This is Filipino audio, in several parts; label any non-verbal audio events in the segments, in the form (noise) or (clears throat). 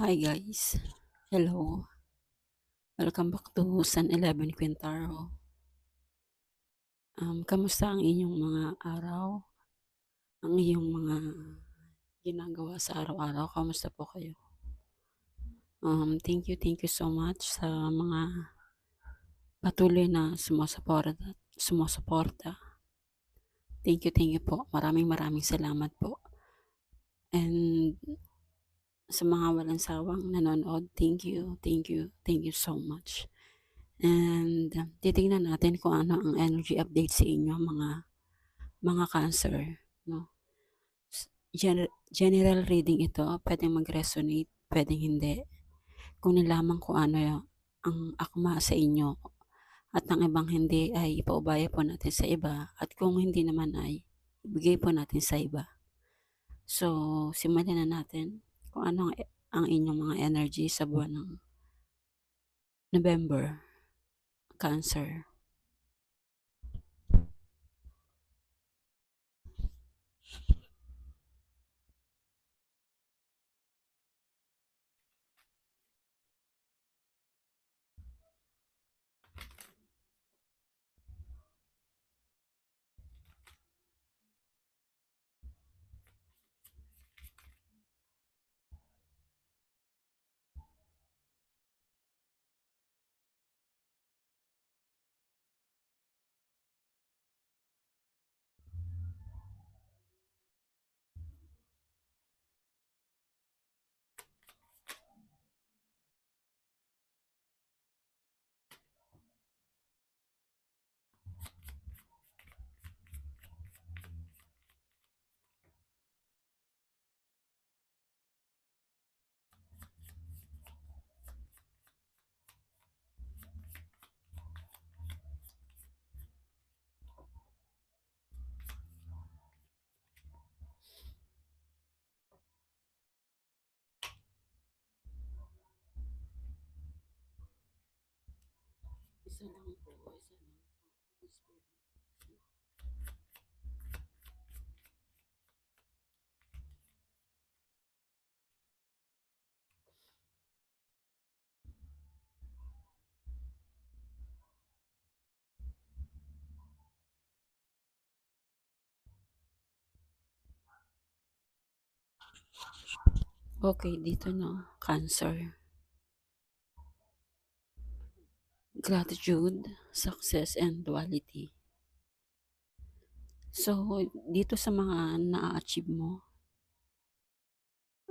Hi guys. Hello. Welcome back to San 11 Quintaro. Um, kamusta ang inyong mga araw? Ang iyong mga ginagawa sa araw-araw? Kamusta po kayo? Um, thank you, thank you so much sa mga patuloy na sumusuporta. sumusuporta. Thank you, thank you po. Maraming maraming salamat po. And sa mga walang sawang nanonood, thank you, thank you, thank you so much. And uh, titingnan natin kung ano ang energy update sa inyo mga mga cancer, no? Gener- general reading ito, pwedeng mag-resonate, pwedeng hindi. Kung nilamang kung ano ang akma sa inyo at ang ibang hindi ay ipaubaya po natin sa iba at kung hindi naman ay ibigay po natin sa iba. So, simulan na natin kung ano ang, ang inyong mga energy sa buwan ng November. Cancer. Isa lang po, isa lang po. Okay, dito no, cancer. Gratitude, success, and duality. So, dito sa mga na-achieve mo,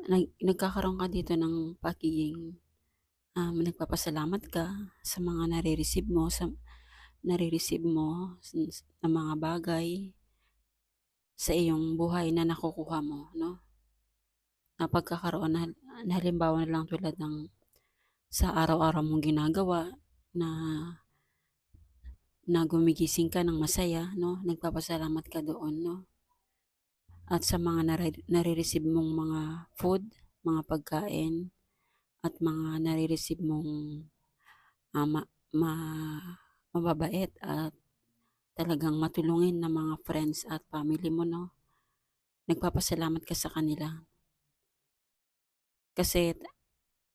nag, nagkakaroon ka dito ng pagiging um, nagpapasalamat ka sa mga nare-receive mo, sa nare-receive mo na mga bagay sa iyong buhay na nakukuha mo, no? Na pagkakaroon na, na halimbawa na lang tulad ng sa araw-araw mong ginagawa na na gumigising ka ng masaya, no? Nagpapasalamat ka doon, no? At sa mga nare- nare-receive mong mga food, mga pagkain, at mga nare-receive mong ah, ma- ma- mababait at talagang matulungin na mga friends at family mo, no? Nagpapasalamat ka sa kanila. Kasi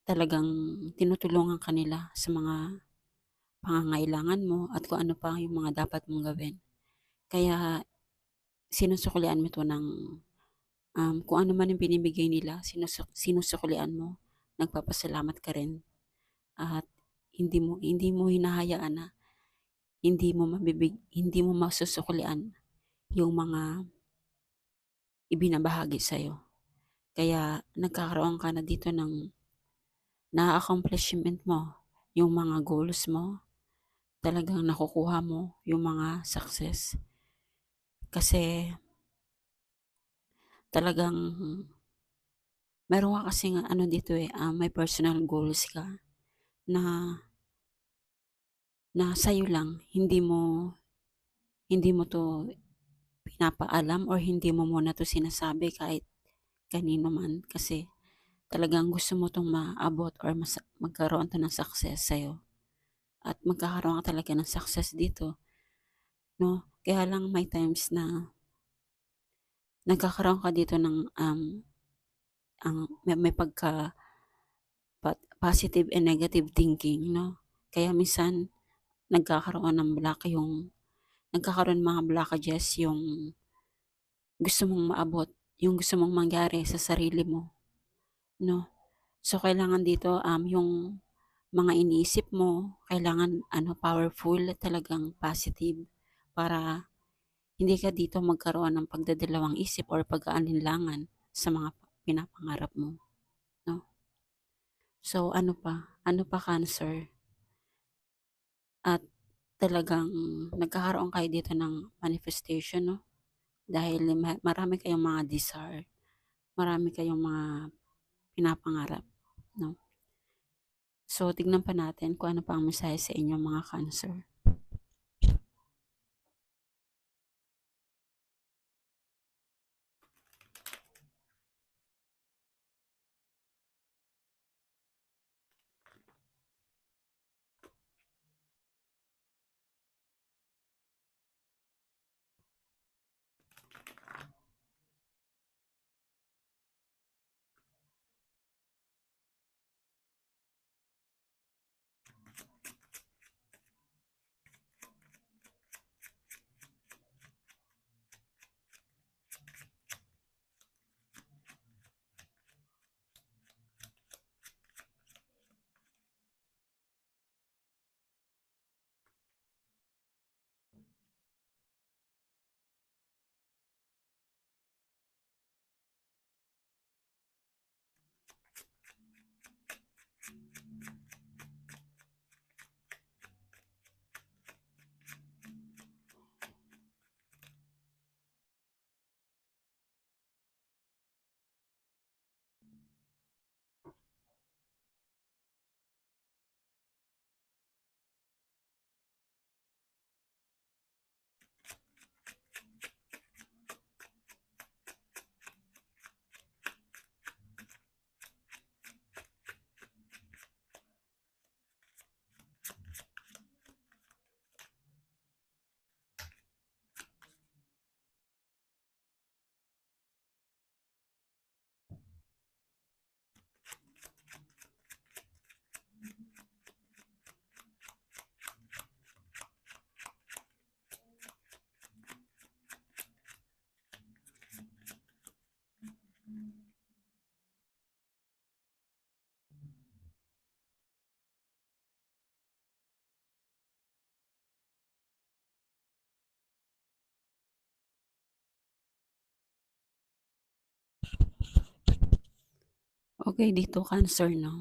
talagang tinutulungan ka nila sa mga pangangailangan mo at kung ano pa yung mga dapat mong gawin. Kaya sinusuklian mo ito ng um, kung ano man yung binibigay nila, sinusuk sinusuklian mo, nagpapasalamat ka rin. At hindi mo hindi mo hinahayaan na hindi mo mabibig hindi mo masusuklian yung mga ibinabahagi sa iyo. Kaya nagkakaroon ka na dito ng na-accomplishment mo, yung mga goals mo, talagang nakukuha mo yung mga success. Kasi talagang meron ka kasi ano dito eh, uh, may personal goals ka na na sa'yo lang, hindi mo hindi mo to pinapaalam or hindi mo muna to sinasabi kahit kanino man kasi talagang gusto mo tong maabot or mas, magkaroon to ng success sa'yo. At magkakaroon ka talaga ng success dito. No? Kaya lang may times na nagkakaroon ka dito ng um, ang may, may pagka positive and negative thinking 'no. Kaya minsan nagkakaroon ng block yung nagkakaroon mga blockages yung gusto mong maabot, yung gusto mong mangyari sa sarili mo 'no. So, kailangan dito, um, yung mga iniisip mo kailangan ano powerful, talagang positive para hindi ka dito magkaroon ng pagdadalawang isip or pag-aalinlangan sa mga pinapangarap mo 'no. So, ano pa, ano pa Cancer? At talagang nagkakaroon kayo dito ng manifestation 'no, dahil ma marami kayong mga desire, marami kayong mga pinapangarap. So, tignan pa natin kung ano pa ang mensahe sa inyo mga Cancer. Okey dito Cancer 'no.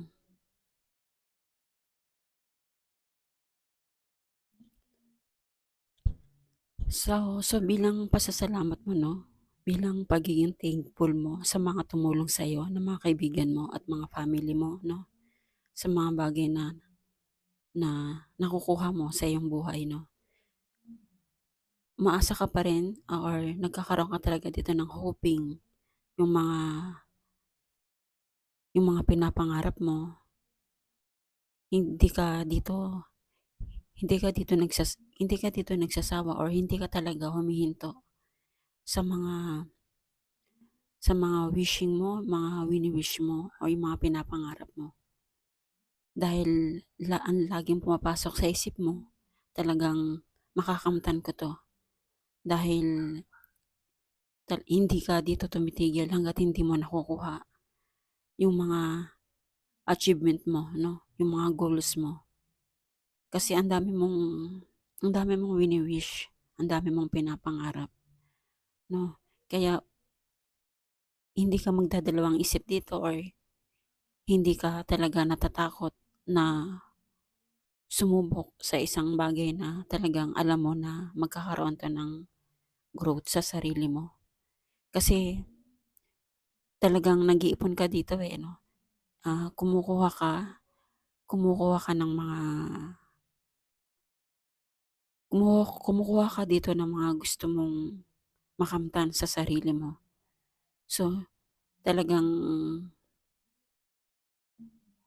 So so bilang pasasalamat mo 'no, bilang pagiging thankful mo sa mga tumulong sa'yo na mga kaibigan mo at mga family mo 'no, sa mga bagay na na nakukuha mo sa iyong buhay 'no. Umaasa ka pa rin or nagkakaroon ka talaga dito ng hoping yung mga yung mga pinapangarap mo hindi ka dito hindi ka dito nagsas hindi ka dito nagsasawa or hindi ka talaga humihinto sa mga sa mga wishing mo, mga wini-wish mo o yung mga pinapangarap mo. Dahil la ang laging pumapasok sa isip mo, talagang makakamtan ko 'to. Dahil tal hindi ka dito tumitigil hangga't hindi mo nakukuha yung mga achievement mo 'no, yung mga goals mo. Kasi ang dami mong ang dami mong wini-wish, ang dami mong pinapangarap 'no. Kaya hindi ka magdadalawang isip dito or hindi ka talaga natatakot na sumubok sa isang bagay na talagang alam mo na magkakaroon 'to ng growth sa sarili mo. Kasi talagang nag-iipon ka dito, eh, 'no. Ah, kumukuha ka kumukuha ka ng mga kumuha kumukuha ka dito ng mga gusto mong makamtan sa sarili mo. So, talagang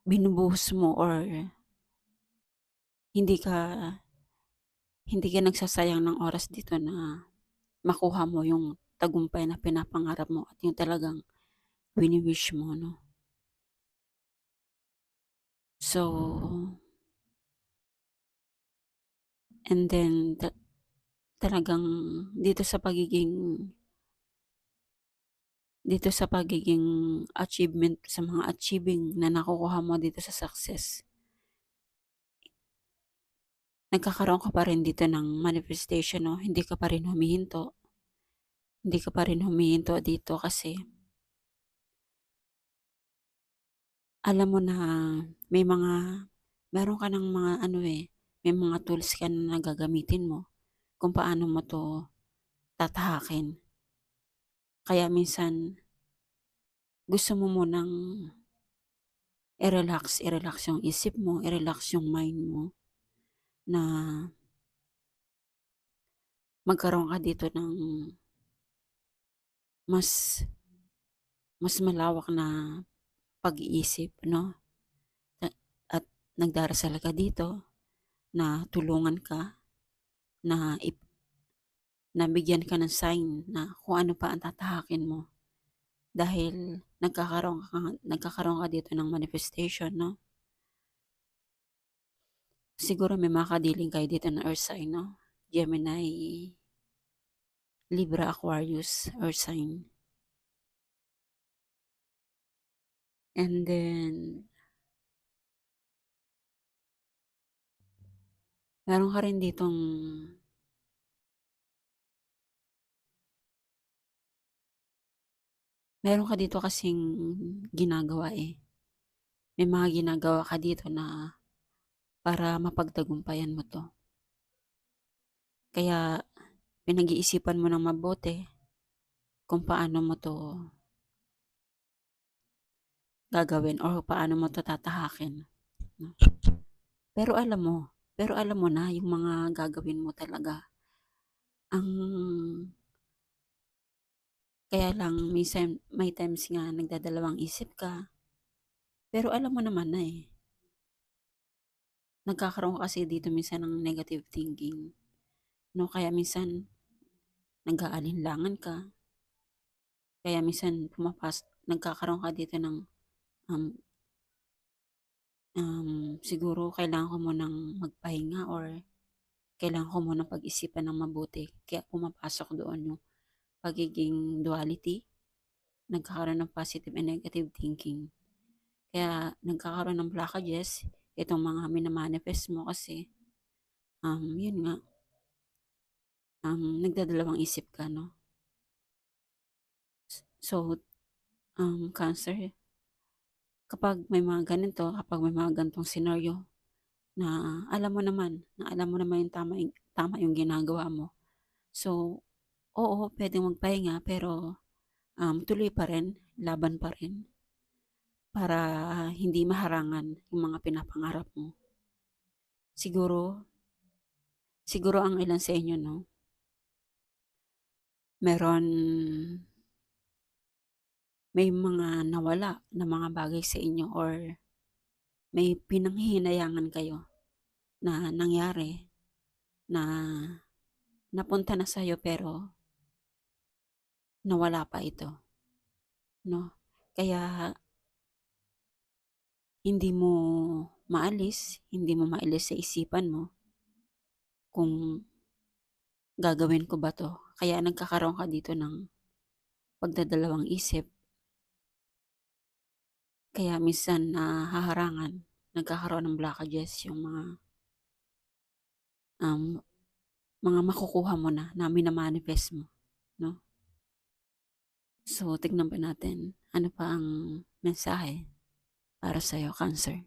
binubuhos mo or hindi ka hindi ka nagsasayang ng oras dito na makuha mo yung tagumpay na pinapangarap mo at yung talagang wini-wish mo 'no. So and then ta talagang dito sa pagiging dito sa pagiging achievement sa mga achieving na nakukuha mo dito sa success nagkakaroon ka pa rin dito ng manifestation 'no, hindi ka pa rin humihinto. Hindi ka pa rin humihinto dito kasi alam mo na may mga meron ka ng mga ano, eh, may mga tools ka na gagamitin mo kung paano mo 'to tatahakin. Kaya minsan gusto mo munang i-relax, i-relax yung isip mo, i-relax yung mind mo na magkaroon ka dito ng mas mas malawak na pag-iisip 'no, at nagdarasal ka dito na tulungan ka, na ip na bigyan ka ng sign na kung ano pa ang tatahakin mo. Dahil nagkakaroon ka nagkakaroon ka dito ng manifestation 'no. Siguro may mga kadiling kayo dito na earth sign 'no, Gemini, Libra, Aquarius, earth sign. And then meron ka rin ditong meron ka dito kasing ginagawa, eh. May mga ginagawa ka dito na para mapagtagumpayan mo 'to. Kaya pinag-iisipan mo ng mabuti kung paano mo 'to gagawin or paano mo 'to tatahakin, 'no. Pero alam mo pero alam mo na yung mga gagawin mo talaga. Ang kaya lang minsan may times nga nagdadalawang isip ka. Pero alam mo naman na, eh. Nagkakaroon ka kasi dito minsan ng negative thinking, 'no, kaya minsan nag-aalinlangan ka. Kaya minsan pumapas nagkakaroon ka dito ng, um um, siguro kailangan ko munang magpahinga or kailangan ko munang pag-isipan ng mabuti. Kaya pumapasok doon yung pagiging duality, nagkakaroon ng positive and negative thinking. Kaya nagkakaroon ng blockages itong mga mina-manifest mo kasi, um, yun nga, um, nagdadalawang isip ka 'no. So, um, Cancer, kapag may mga ganito, kapag may mga ganitong senaryo na alam mo naman, na alam mo naman yung tama yung tama yung ginagawa mo. So, oo, puwedeng magpahinga pero, um, tuloy pa rin, laban pa rin. Para hindi maharangan yung mga pinapangarap mo. Siguro siguro ang ilan sa inyo 'no meron may mga nawala na mga bagay sa inyo or may pinanghihinayangan kayo na nangyari na napunta na sa'yo pero nawala pa ito, 'no. Kaya hindi mo maalis, hindi mo maalis sa isipan mo kung gagawin ko ba 'to. Kaya nagkakaroon ka dito ng pagdadalawang isip. Kaya minsan nahaharangan, nagkakaroon ng blockages yung mga um, mga makukuha mo na, na mina-manifest mo, 'no. So, tignan pa natin ano pa ang mensahe para sa'yo, Cancer.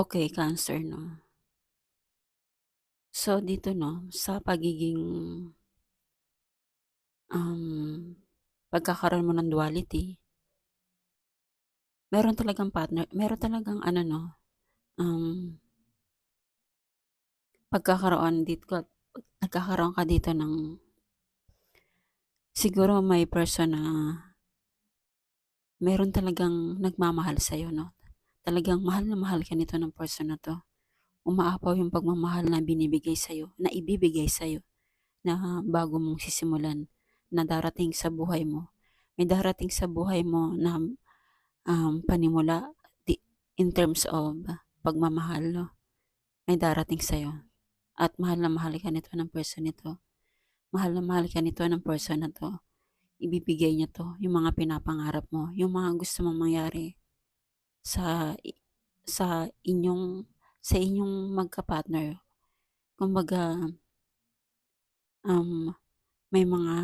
Okey, Cancer 'no. So, dito 'no, sa pagiging um, pagkakaroon mo ng duality meron talagang partner meron talagang ano 'no, um pagkakaroon dito nagkakaroon ka dito ng siguro may person na meron talagang nagmamahal sa'yo 'no, talagang mahal na mahal ka nito ng person na 'to. Umaapaw yung pagmamahal na binibigay sa'yo, na ibibigay sa'yo, na bago mong sisimulan, na darating sa buhay mo. May darating sa buhay mo na, um, panimula in terms of pagmamahal 'no, may darating sa'yo at mahal na mahal ka nito ng person nito. Mahal na mahal ka nito ng person na 'to. Ibibigay niya 'to, yung mga pinapangarap mo, yung mga gusto mong mangyari sa sa inyong sa inyong magka-partner. Kumbaga um, may mga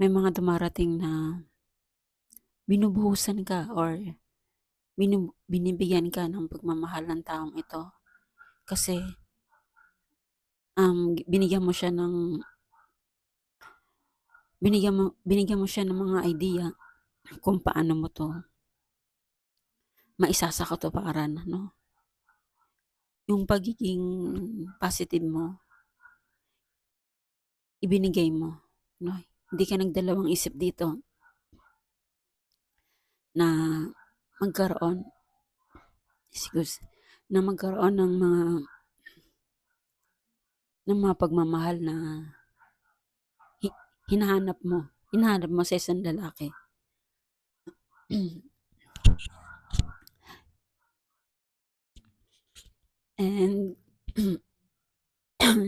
may mga dumarating na binubuhusan ka or binu binibigyan ka ng pagmamahal ng taong ito. Kasi um, binigyan mo siya ng binigyan mo binigyan mo siya ng mga idea kung paano mo 'to maisasakatuparan 'no. Yung pagiging positive mo ibinigay mo 'no, hindi ka nagdalawang isip dito. Na magkaroon excuse, na magkaroon ng mga ng mga pagmamahal na hi hinahanap mo, hinahanap mo sa isang lalaki. (clears throat) And (coughs)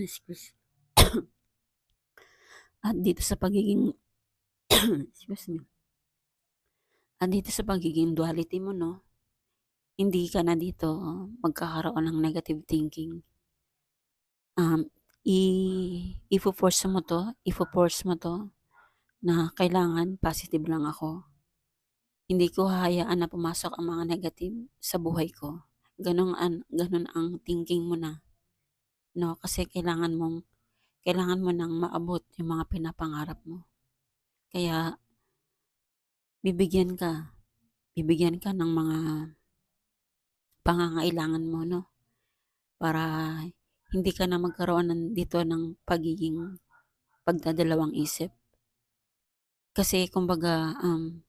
excuse. (coughs) At dito sa pagiging (coughs) excuse me. At dito sa pagiging duality mo 'no, hindi ka na dito magkakaroon ng negative thinking. Um, i ifo-force mo 'to, ifo-force mo 'to na kailangan positive lang ako. Hindi ko hahayaan na pumasok ang mga negative sa buhay ko. Gano'n an gano'n ang thinking mo na, 'no, kasi kailangan mong kailangan mo ng maabot yung mga pinapangarap mo. Kaya bibigyan ka, bibigyan ka ng mga pangangailangan mo 'no, para hindi ka na magkaroon ng dito ng pagiging pagdadalawang isip. Kasi kumbaga, um,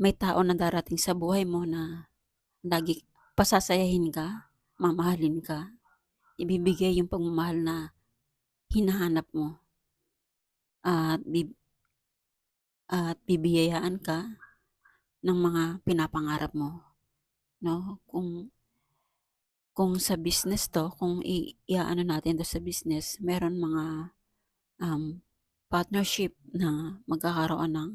may tao na darating sa buhay mo na lagi pasasayahin ka, mamahalin ka, ibibigay yung pagmamahal na hinahanap mo. At bib at bibiyayaan ka ng mga pinapangarap mo 'no, kung kung sa business 'to, kung i-aano natin 'to sa business, meron mga, um, partnership na magkakaroon ng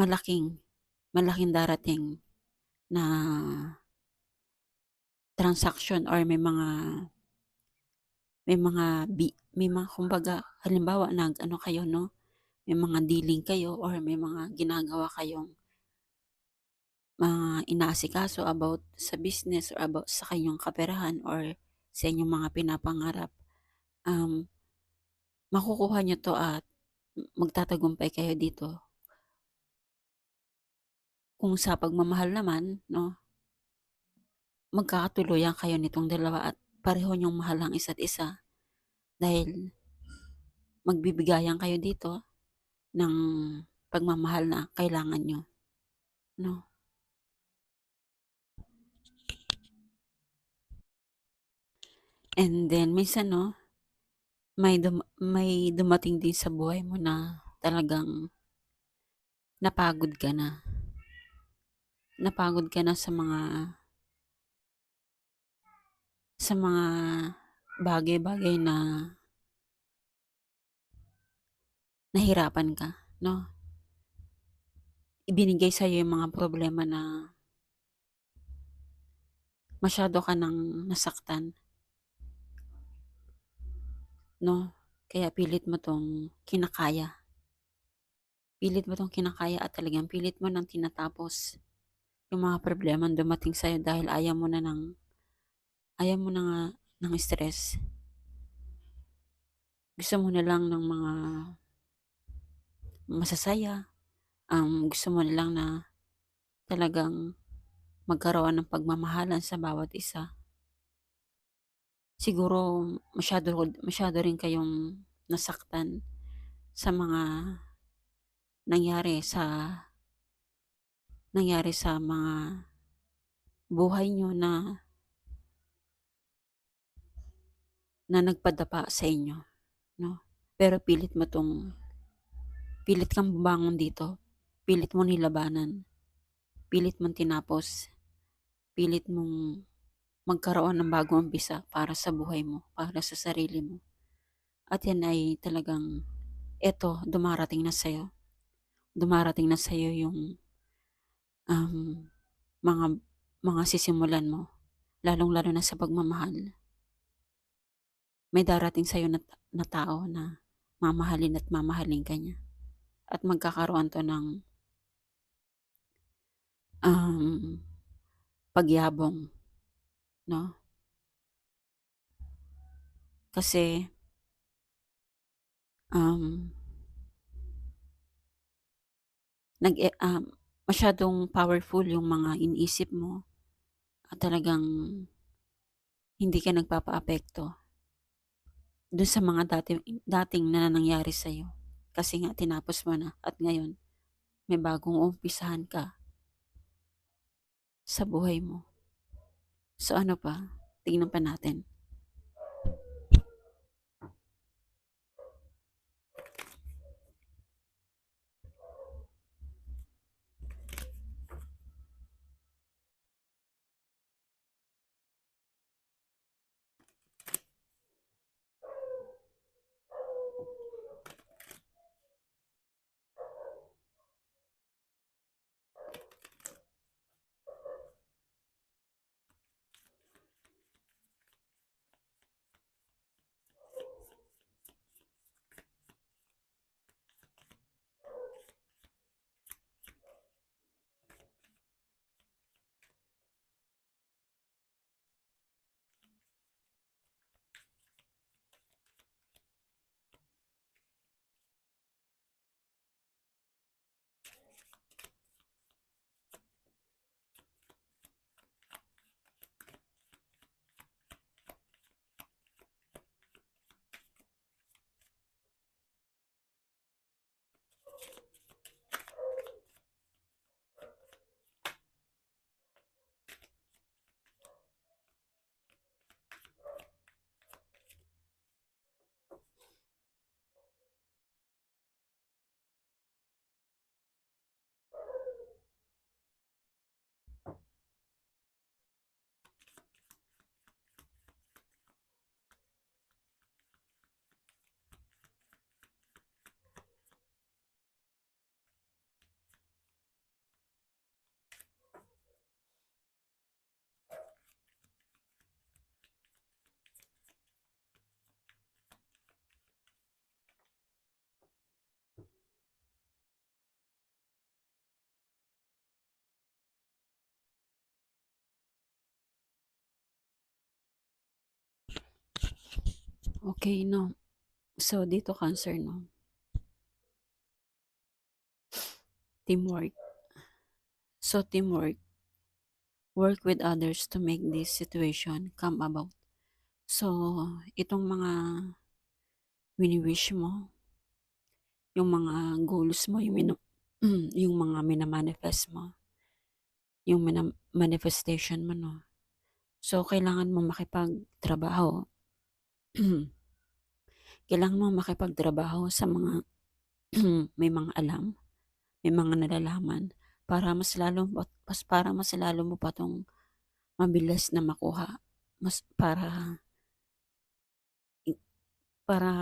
malaking malaking darating na transaction or may mga may mga bi may mga kumbaga halimbawa nag-ano kayo 'no, may mga dealing kayo or may mga ginagawa kayong mga inaasikaso about sa business or about sa inyong kaperahan or sa inyong mga pinapangarap, um, makukuha niyo 'to at magtatagumpay kayo dito. Kung sa pagmamahal naman 'no magkakatuluyan kayo nitong dalawa at pareho niyong mahal ang isa't isa. Dahil magbibigayan kayo dito ng pagmamahal na kailangan niyo, 'no. And then minsan 'no, may duma may dumating din sa buhay mo na talagang napagod ka na. Napagod ka na sa mga sa mga bagay-bagay na nahirapan ka 'no. Ibinigay sa'yo yung mga problema na masyado ka ng nasaktan. 'No, kaya pilit mo 'tong kinakaya. Pilit mo 'tong kinakaya at talagang pilit mo ng tinatapos yung mga problemang dumating sa'yo dahil ayaw mo na ng ayaw mo na nga ng stress. gusto mo na lang ng mga masasaya, um, gusto mo na lang na talagang magkaroon ng pagmamahalan sa bawat isa. Siguro masyado masyado rin kayong nasaktan sa mga nangyari sa nangyari sa mga buhay niyo na na nagpadapa sa inyo, 'no. Pero pilit mo 'tong pilit kang bumangon dito, pilit mo nilabanan, pilit mong tinapos, pilit mong magkaroon ng bagong umpisa para sa buhay mo, para sa sarili mo. At yan ay talagang eto dumarating na sa'yo. Dumarating na sa'yo yung um, mga mga sisimulan mo, lalong-lalo na sa pagmamahal. May darating sa'yo na, na tao na mamahalin at mamahalin ka niya. At magkakaroon to ng um, pagyabong, no? Kasi um, nag eh, um, masyadong powerful yung mga iniisip mo at talagang hindi ka nagpapaapekto dun sa mga dati, dating na nangyari sa'yo. Kasi nga tinapos mo na at ngayon may bagong umpisahan ka sa buhay mo. So ano pa? Tingnan pa natin. Okay, no. So dito cancer, no. Teamwork. So teamwork. Work with others to make this situation come about. So itong mga wini-wish mo, yung mga goals mo, yung, minu- (clears throat) yung mga minamanifest mo, yung manifestation mo, no. So, kailangan mo makipagtrabaho. (clears throat) kailangan mo makipagtrabaho sa mga (clears throat) may mga alam, may mga nalalaman para mas lalo mas para mas lalo mo pa tong mabilis na makuha mas para para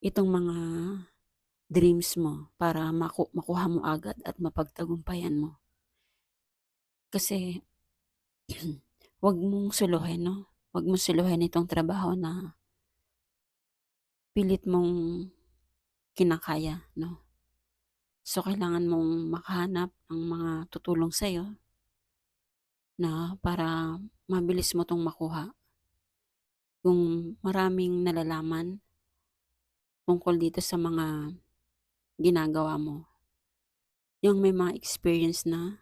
itong mga dreams mo para maku- makuha mo agad at mapagtagumpayan mo. Kasi (clears throat) wag mong suluhin, no? Wag mong suluhin itong trabaho na pilit mong kinakaya, no? So, kailangan mong makahanap ng mga tutulong sa'yo na para mabilis mo tong makuha. Kung maraming nalalaman tungkol dito sa mga ginagawa mo. Yung may mga experience na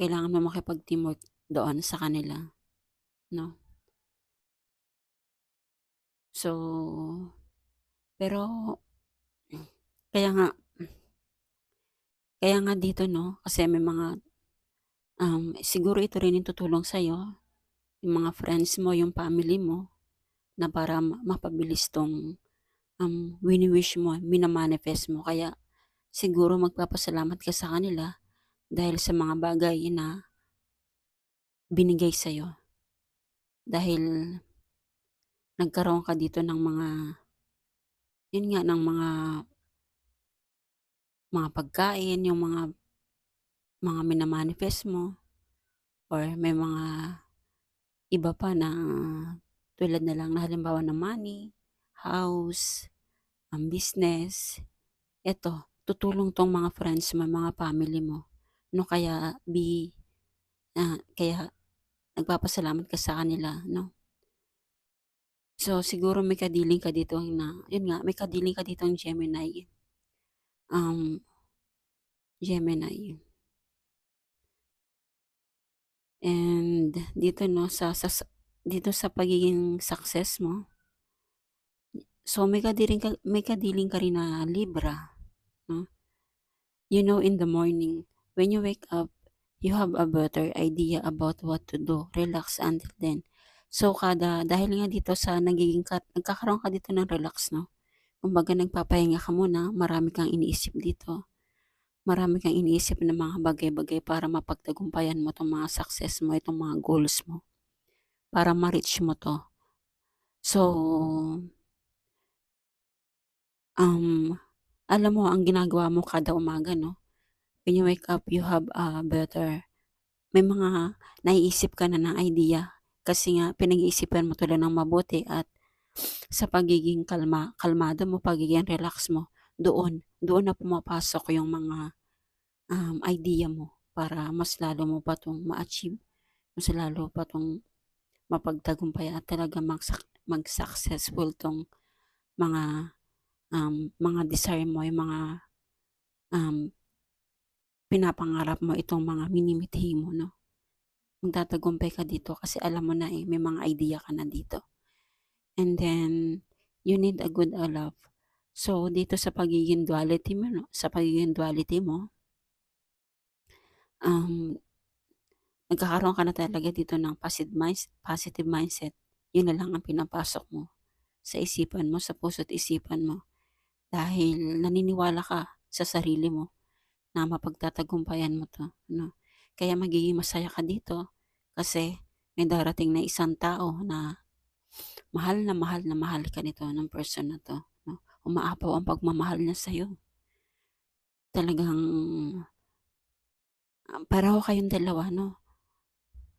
kailangan mo makipag-teamwork doon sa kanila, 'no? So, pero kaya nga kaya nga dito 'no, kasi may mga, um, siguro ito rin yung tutulong sa'yo, yung mga friends mo, yung family mo, na para ma mapabilis 'tong, um, wini-wish mo, mina-manifest mo. Kaya siguro magpapasalamat ka sa kanila dahil sa mga bagay na binigay sa'yo. Dahil nagkaroon ka dito ng mga yun nga, ng mga mga pagkain, yung mga mga mina-manifest mo or may mga iba pa na tulad na lang na halimbawa ng money, house, um, business. Eto, tutulong 'tong mga friends mo, mga family mo, 'no? Kaya be ah, kaya nagpapasalamat ka sa kanila, 'no? So, siguro may kadiling ka dito na yun nga, may kadiling ka ditong Gemini. Um, Gemini. And dito 'no, sa sa dito sa pagiging success mo so may kadiling ka may kadiling ka rin na Libra, 'no? You know in the morning, when you wake up, you have a better idea about what to do. Relax until then. So, kada dahil nga dito sa nagiging ka nagkakaroon ka dito ng relax 'no, kumbaga nagpapahinga ka muna, marami kang iniisip dito. Marami kang iniisip na mga bagay-bagay para mapagtagumpayan mo 'tong mga success mo, itong mga goals mo. Para ma-reach mo 'to. So um, alam mo ang ginagawa mo kada umaga 'no, when you wake up, you have a better may mga naiisip ka na na idea kasi nga pinag-iisipan mo tuloy ng mabuti at sa pagiging kalma kalmado mo, pagiging relax mo, doon doon na pumapasok yung mga, um, idea mo para mas lalo mo pa 'tong ma-achieve, mas lalo pa 'tong mapagtagumpayan at talagang magsak mag-successful 'tong mga, um, mga desire mo, yung mga, um, pinapangarap mo, itong mga minimithi mo 'no. Magtatagumpay ka dito kasi alam mo na, eh, may mga idea ka na dito. And then, you need a good, uh, love. So, dito sa pagiging duality mo 'no, sa pagiging duality mo um, nagkakaroon ka na talaga dito ng positive minds positive mindset. Yun na lang ang pinapasok mo sa isipan mo, sa puso't isipan mo. Dahil naniniwala ka sa sarili mo na mapagtatagumpayan mo 'to, 'no. Kaya magiging masaya ka dito kasi may darating na isang tao na mahal na mahal na mahal ka nito ng person na 'to, 'no. Umaapaw ang pagmamahal niya sa'yo. Talagang um, pareho kayong dalawa 'no.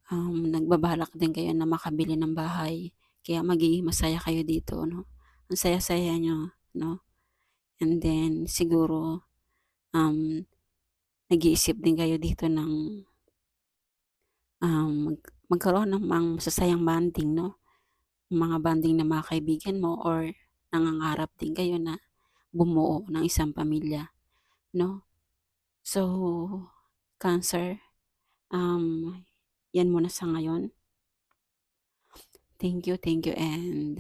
Um, nagbabalak din kayo na makabili ng bahay kaya magiging masaya kayo dito 'no. Ang saya-saya niyo 'no. And then siguro, um, nag-iisip din kayo dito ng um, mag magkaroon ng mga masasayang bonding 'no. Mga bonding ng mga kaibigan mo or nangangarap din kayo na bumuo ng isang pamilya 'no. So, Cancer, um, yan muna sa ngayon. Thank you, thank you, and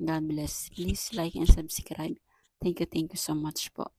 God bless. Please like and subscribe. Thank you, thank you so much po.